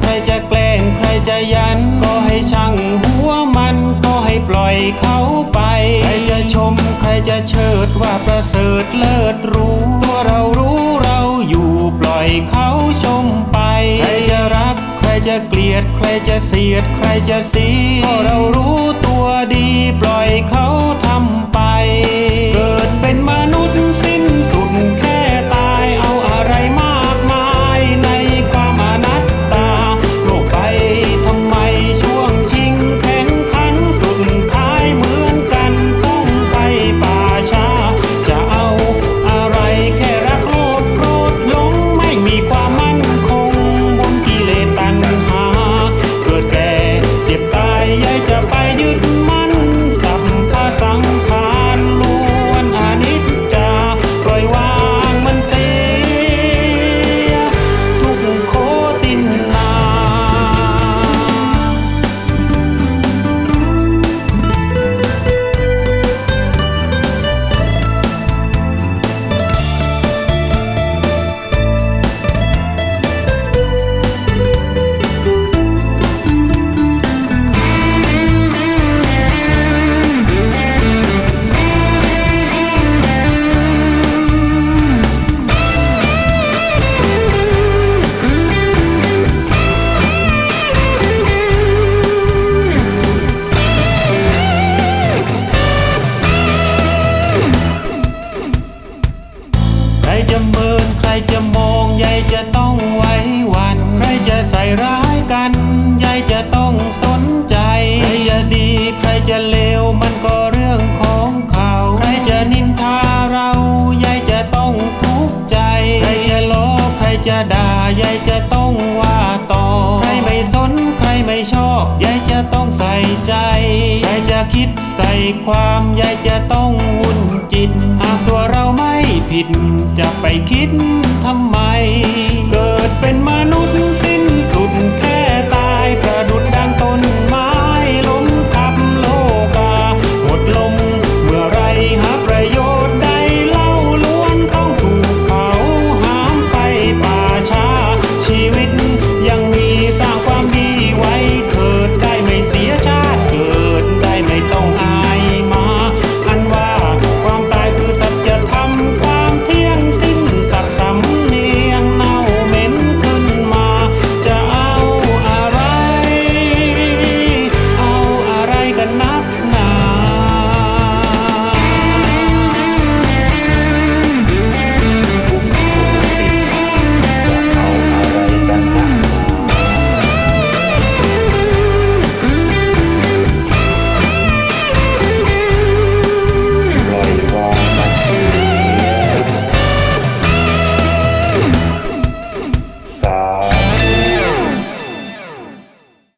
ใครจะแกล้งใครจะยัน ก็ให้ช่างหัวมันก็ให้ปล่อยเขาไป ใครจะชมใครจะเชิดว่าประเสริฐเลิศรู้ ตัวเรารู้เราอยู่ปล่อยเขาชมไป ใครจะรักใครจะเกลียด ใครจะเสียด ใครจะสีก็เรารู้ตัวดีปล่อยเขาท จะต้องไว้วัน ใครจะใส่ร้ายกันยายจะต้องสนใจ ใครจะดีใครจะเลวมันก็เรื่องของเขา ใครจะนินทาเรายายจะต้องทุกข์ใจ ใครจะล้อใครจะด่ายายจะต้องว่าต่อ ใครไม่สนใครไม่ชอบยายจะต้องใส่ใจ ใครจะคิดใส่ความยายจะต้องวุ่นจิต หากตัวเราไม่ผิดจะไปคิดท